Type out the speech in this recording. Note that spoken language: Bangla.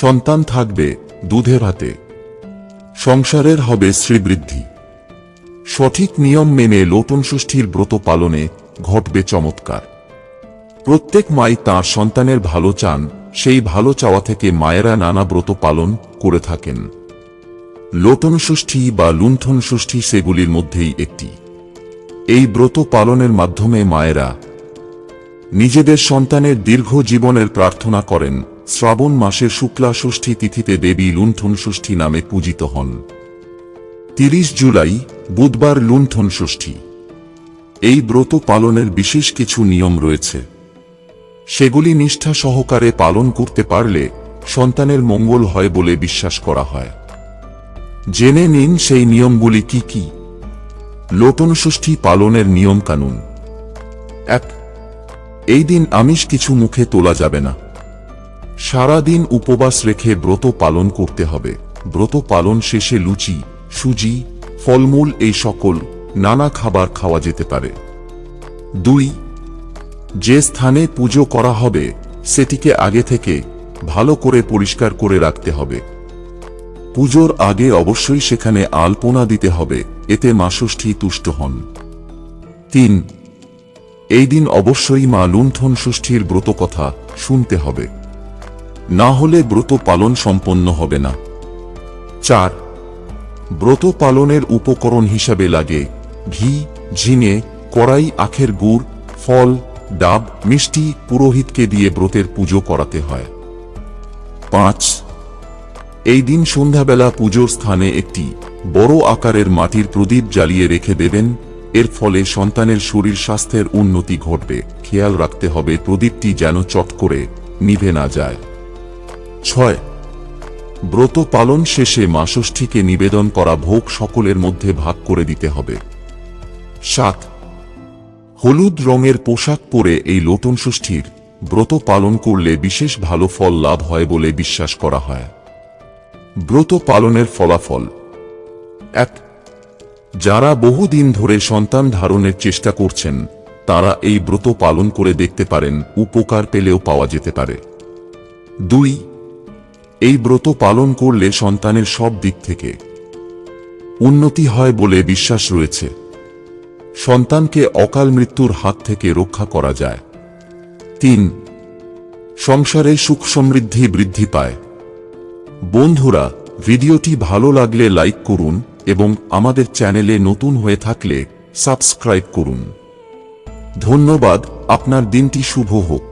সন্তান থাকবে দুধে ভাতে। সংসারের হবে শ্রীবৃদ্ধি। সঠিক নিয়ম মেনে লোটন ষষ্ঠীর ব্রত পালনে ঘটবে চমৎকার। প্রত্যেক মাই তাঁর সন্তানের ভালো চান, সেই ভালো চাওয়া থেকে মায়েরা নানা ব্রত পালন করে থাকেন। লোটন ষষ্ঠী বা লুণ্ঠন ষষ্ঠী সেগুলির মধ্যেই একটি। এই ব্রত পালনের মাধ্যমে মায়েরা নিজেদের সন্তানের দীর্ঘ জীবনের প্রার্থনা করেন শ্রাবণ মাসের শুক্লা ষষ্ঠী তিথিতে দেবী লুণ্ঠন ষষ্ঠী নামে পূজিত হন। তিরিশ জুলাই, বুধবার লুণ্ঠন ষষ্ঠী। এই ব্রত পালনের বিশেষ কিছু নিয়ম রয়েছে। সেগুলি নিষ্ঠা সহকারে পালন করতে পারলে সন্তানের মঙ্গল হয় বলে বিশ্বাস করা হয়। জেনে নিন সেই নিয়মগুলি কি কি। লোটন ষষ্ঠী পালনের নিয়ম কানুন এক, এই দিন আমিষ কিছু মুখে তোলা যাবে না। সারা দিন উপবাস রেখে ব্রত পালন করতে হবে। ব্রত পালন শেষে লুচি, সুজি, ফলমূল এই সকল নানা খাবার খাওয়া যেতে পারে। দুই, যে স্থানে পুজো করা হবে, সেটিকে আগে থেকে ভালো করে পরিষ্কার করে রাখতে হবে। পুজোর আগে অবশ্যই সেখানে আলপনা দিতে হবে, এতে মা ষষ্ঠী তুষ্ট হন। তিন, এই দিন অবশ্যই মা লুণ্ঠন ষষ্ঠীর ব্রত কথা শুনতে হবে। না হলে ব্রত পালন সম্পন্ন হবে না। চার, ব্রত পালনের উপকরণ হিসাবে লাগে ঘি, ঝিঙে, কড়াই, আখের গুড়, ফল, ডাব, মিষ্টি, পুরোহিতকে দিয়ে ব্রতের পুজো করাতে হয়। পাঁচ, এই দিন সন্ধ্যাবেলা পুজোর স্থানে একটি বড় আকারের মাটির প্রদীপ জ্বালিয়ে রেখে দেবেন। এর ফলে সন্তানের শরীর স্বাস্থ্যের উন্নতি ঘটবে। খেয়াল রাখতে হবে প্রদীপটি যেন চট করে নিভে না যায়। ছয়। ব্রত পালন শেষে মা ষষ্ঠীকে নিবেদন করা ভোগ সকলের মধ্যে ভাগ করে দিতে হবে। সাত। হলুদ রঙের পোশাক পরে এই লোটন ষষ্ঠীর ব্রত পালন করলে বিশেষ ভালো ফল লাভ হয় বলে বিশ্বাস করা হয়। ব্রত পালনের ফলাফল। এক। যারা বহুদিন ধরে সন্তান ধারণের চেষ্টা করছেন, তারা এই ব্রত পালন করে দেখতে পারেন, উপকার পেলেও পাওয়া যেতে পারে। দুই। এই ব্রত পালন করলে সন্তানের সব দিক থেকে উন্নতি হয় বলে বিশ্বাস রয়েছে। সন্তানকে অকাল মৃত্যুর হাত থেকে রক্ষা করা যায়। তিন, সংসারে সুখ সমৃদ্ধি বৃদ্ধি পায়। বন্ধুরা, ভিডিওটি ভালো লাগলে লাইক করুন এবং আমাদের চ্যানেলে নতুন হয়ে থাকলে সাবস্ক্রাইব করুন। ধন্যবাদ, আপনার দিনটি শুভ হোক।